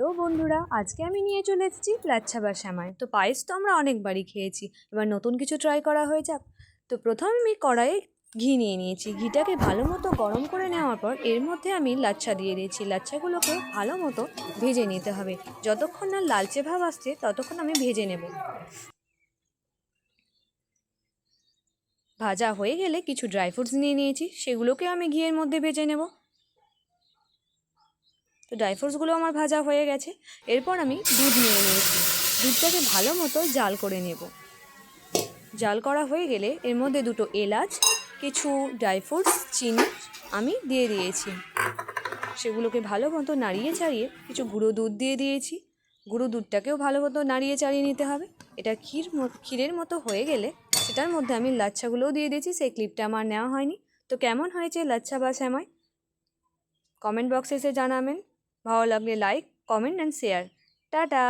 তো বন্ধুরা, আজকে আমি নিয়ে চলে এসেছি লাচ্ছা বা শ্যামাই। তো পায়েস তো আমরা অনেকবারই খেয়েছি, এবার নতুন কিছু ট্রাই করা হয়ে যাক। তো প্রথমে আমি কড়াইয়ে ঘি নিয়ে নিয়েছি। ঘিটাকে ভালো মতো গরম করে নেওয়ার পর এর মধ্যে আমি লাচ্ছা দিয়ে দিয়েছি। লাচ্ছাগুলোকে ভালো মতো ভেজে নিতে হবে। যতক্ষণ না লালচে ভাব আসছে, ততক্ষণ আমি ভেজে নেব। ভাজা হয়ে গেলে কিছু ড্রাই ফ্রুটস নিয়ে নিয়েছি। সেগুলোকে আমি ঘিয়ের মধ্যে ভেজে নেব। তো ড্রাই ফ্রুটসগুলো আমার ভাজা হয়ে গেছে। এরপর আমি দুধ নিয়ে নিয়েছি। দুধটাকে ভালো মতো জাল করে নেব। জাল করা হয়ে গেলে এর মধ্যে দুটো এলাচ, কিছু ড্রাই ফ্রুটস চিনি আমি দিয়ে দিয়েছি। সেগুলোকে ভালো মতো নাড়িয়ে চাড়িয়ে কিছু গুঁড়ো দুধ দিয়ে দিয়েছি। গুঁড়ো দুধটাকেও ভালো মতো নাড়িয়ে চাড়িয়ে নিতে হবে। এটা ক্ষীর ক্ষীরের মতো হয়ে গেলে সেটার মধ্যে আমি লাচ্ছাগুলোও দিয়ে দিয়েছি। সেই ক্লিপটা আমার নেওয়া হয়নি। তো কেমন হয়েছে লাচ্ছা বা শ্যামাই কমেন্ট বক্সে এসে জানাবেন। ভালো লাগলে like comment and share tata